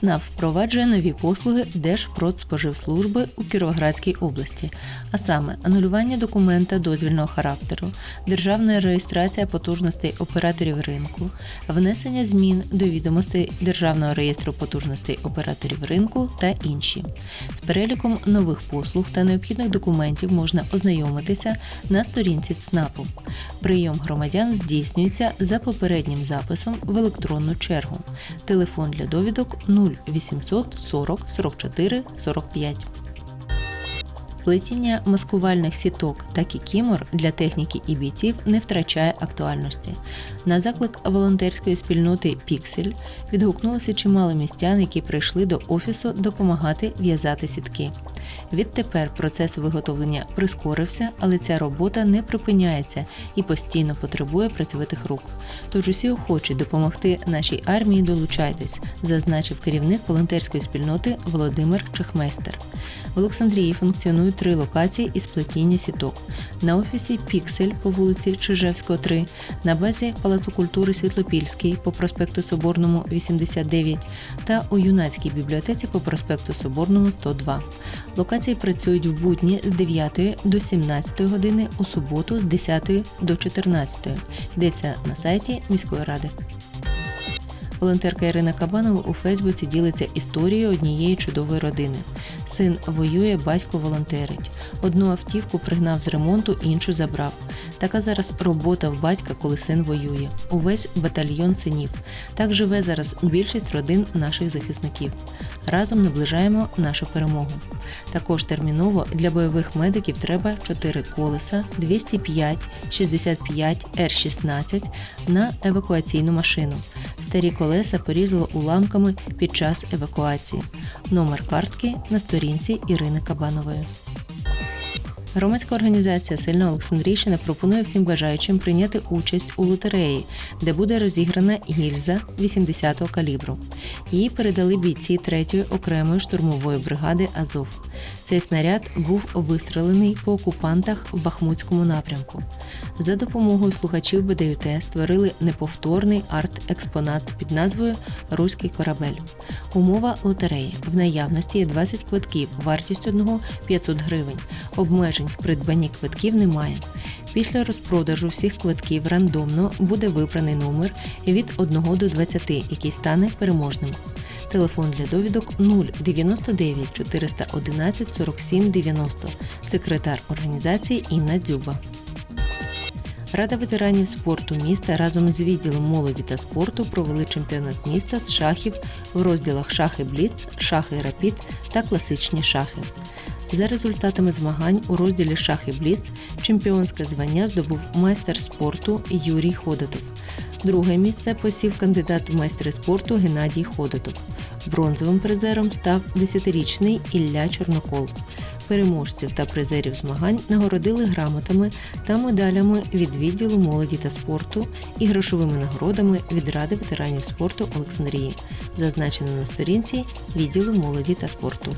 ЦНАП впроваджує нові послуги Держпродспоживслужби у Кіровоградській області, а саме анулювання документа дозвільного характеру, державна реєстрація потужностей операторів ринку, внесення змін до відомостей Державного реєстру потужностей операторів ринку та інші. З переліком нових послуг та необхідних документів можна ознайомитися на сторінці ЦНАПу. Прийом громадян здійснюється за попереднім записом в електронну чергу. Телефон для довідок 0800 40 44 45. Плетіння маскувальних сіток та кікімор для техніки і бійців не втрачає актуальності. На заклик волонтерської спільноти Піксель відгукнулося чимало містян, які прийшли до офісу допомагати в'язати сітки. Відтепер процес виготовлення прискорився, але ця робота не припиняється і постійно потребує працьовитих рук. Тож усі охочі допомогти нашій армії долучайтесь, зазначив керівник волонтерської спільноти Володимир Чехмейстер. В Олександрії функціонують три локації із плетіння сіток. На офісі Піксель по вулиці Чижевського, 3, на базі Палацу культури Світлопільський по проспекту Соборному 89 та у юнацькій бібліотеці по проспекту Соборному 102. Локації працюють в будні з 9 до 17 години, у суботу з 10 до 14. Йдеться на сайті міської ради. Волонтерка Ірина Кабанова у Фейсбуці ділиться історією однієї чудової родини. Син воює, батько волонтерить. Одну автівку пригнав з ремонту, іншу забрав. Така зараз робота в батька, коли син воює. Увесь батальйон синів. Так живе зараз більшість родин наших захисників. Разом наближаємо нашу перемогу. Також терміново для бойових медиків треба 4 колеса, 205, 65 Р-16 на евакуаційну машину. Старі колеса порізало уламками під час евакуації. Номер картки на сторінці Ірини Кабанової. Громадська організація Сильна Олександрійщина пропонує всім бажаючим прийняти участь у лотереї, де буде розіграна гільза 80-го калібру. Її передали бійці 3-ї окремої штурмової бригади Азов. Цей снаряд був вистрелений по окупантах в Бахмутському напрямку. За допомогою слухачів БДЮТ створили неповторний арт-експонат під назвою Руський корабель. Умова лотереї. В наявності є 20 квитків, вартість одного 500 гривень. Обмежень в придбанні квитків немає. Після розпродажу всіх квитків рандомно буде вибраний номер від 1 до 20, який стане переможним. Телефон для довідок 099 411 47 90. Секретар організації Інна Дзюба. Рада ветеранів спорту міста разом з відділом молоді та спорту провели чемпіонат міста з шахів в розділах шахи Бліц, шахи Рапід та класичні шахи. За результатами змагань у розділі шахи Бліц чемпіонське звання здобув майстер спорту Юрій Ходотов. Друге місце посів кандидат в майстри спорту Геннадій Ходотов. Бронзовим призером став 10-річний Ілля Чорнокол. Переможців та призерів змагань нагородили грамотами та медалями від відділу молоді та спорту і грошовими нагородами від Ради ветеранів спорту Олександрії, зазначено на сторінці відділу молоді та спорту.